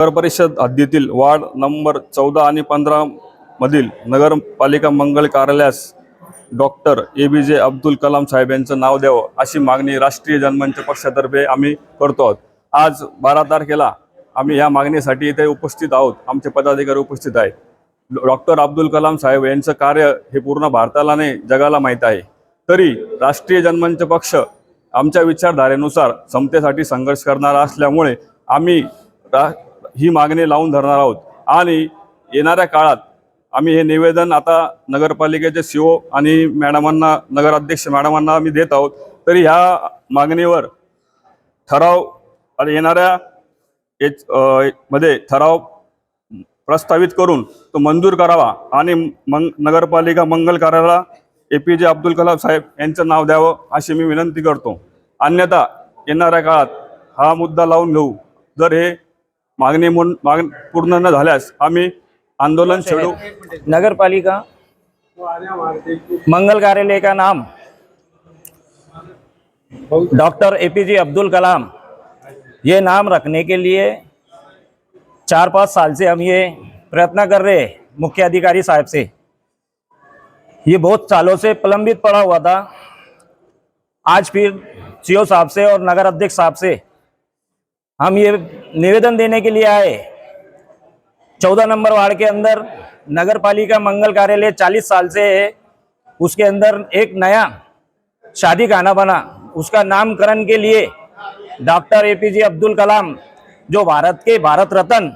नगर परिषद हद्दीतील ward number चौदा आणि पंधरा मधील नगरपालिका मंगल कार्यालयास doctor A B J Abdul Kalam साहेब यांचं नाव द्यावं अशी मागणी राष्ट्रीय जनमंच पक्षातर्फे आम्ही करतो आहोत. आज बारा तारखेला आम्ही या मागणीसाठी इथे उपस्थित आहोत. आमचे पदाधिकारी उपस्थित आहेत. डॉक्टर अब्दुल कलाम साहेब यांचं कार्य हे पूर्ण भारताला नाही जगाला माहीत आहे. तरी राष्ट्रीय जनमंच पक्ष आमच्या विचारधारेनुसार समतेसाठी संघर्ष करणारा असल्यामुळे आम्ही रा ही मागणी लावून धरणार आहोत. आणि येणाऱ्या काळात आम्ही हे निवेदन आता नगरपालिकेचे सी ओ आणि मॅडमांना नगराध्यक्ष मॅडमांना आम्ही देत आहोत. तरी ह्या मागणीवर ठराव आणि येणाऱ्या एच मध्ये ठराव प्रस्तावित करून तो मंजूर करावा. आणि मंग नगरपालिका मंगल कार्याला ए पी जे अब्दुल कलाम साहेब यांचं नाव द्यावं अशी मी विनंती करतो. अन्यथा येणाऱ्या काळात हा मुद्दा लावून घेऊ. जर हे मागणी माग पूर्ण न झाल्यास आम्ही आंदोलन छेडू. नगर पालिका मंगल कार्यालय का नाम? Doctor A P J Abdul Kalam ये नाम रखने के लिए चार पाँच साल से हम ये प्रयत्न कर रहे हैं मुख्य अधिकारी साहब से। ये बहुत सालों से प्रलंबित पड़ा हुआ था। आज फिर सीओ साहब से और नगर अध्यक्ष साहब से हम ये निवेदन देने के लिए आए। चौदह नंबर वार्ड के अंदर नगर पालिका मंगल कार्यालय चालीस साल से है। उसके अंदर एक नया शादी खाना बना। उसका नामकरण के लिए doctor A P J Abdul Kalam जो भारत के भारत रत्न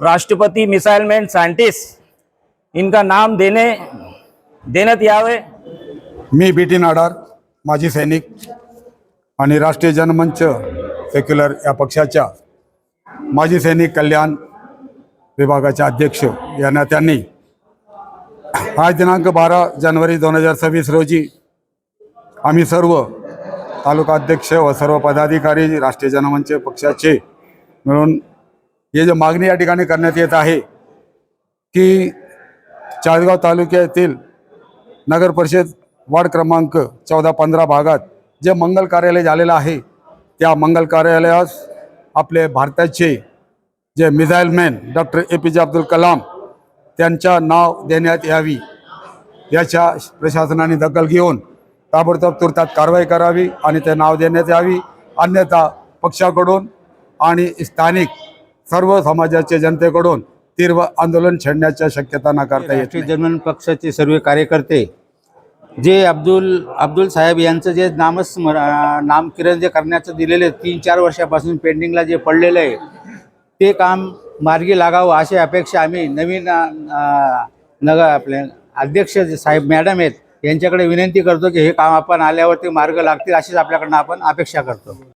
राष्ट्रपति मिसाइल मैन साइंटिस्ट इनका नाम देने देण्यात यावे मी बी टी नाडार माजी सैनिक आणि राष्ट्रीय जनमंच सेक्युलर या पक्षाच्या माजी सैनिक कल्याण विभागाचे अध्यक्ष या नात्यांनी आज दिनांक बारा जानेवारी दोन हजार सव्वीस रोजी आम्ही सर्व तालुका अध्यक्ष व सर्व पदाधिकारी राष्ट्रीय जनमंच पक्षाचे मिळून हे जे मागणी या ठिकाणी करण्यात येत आहे की चाळीसगाव तालुक्यातील नगर परिषद वार्ड क्रमांक चौदा पंधरा भागात जे मंगल कार्यालय झालेलं आहे त्या मंगल कार्यालयास आपले भारताचे जे missile man doctor A P J Abdul Kalam त्यांच्या नाव देण्यात यावी याच्या प्रशासनाने दखल घेऊन ताबडतोब तुर्तात कारवाई करावी आणि ते नाव देण्यात यावी अन्यथा पक्षाकडून आणि स्थानिक सर्व समाजाच्या जनतेकडून तीव्र आंदोलन छेडण्याच्या शक्यता नाकारता येत. जनमन पक्षाचे सर्व कार्यकर्ते जे अब्दुल अब्दुल साहेब यांचं जे नामस्मर नामकिरण जे करण्याचं दिलेलं आहे तीन चार वर्षापासून पेंडिंगला जे पडलेलं आहे ते काम मार्गी लागावं अशी अपेक्षा आम्ही नवीन नगर आपले अध्यक्ष जे साहेब मॅडम आहेत यांच्याकडे विनंती करतो की हे काम आपण आल्यावर ते मार्ग लागतील अशीच आपल्याकडनं आपण अपेक्षा करतो.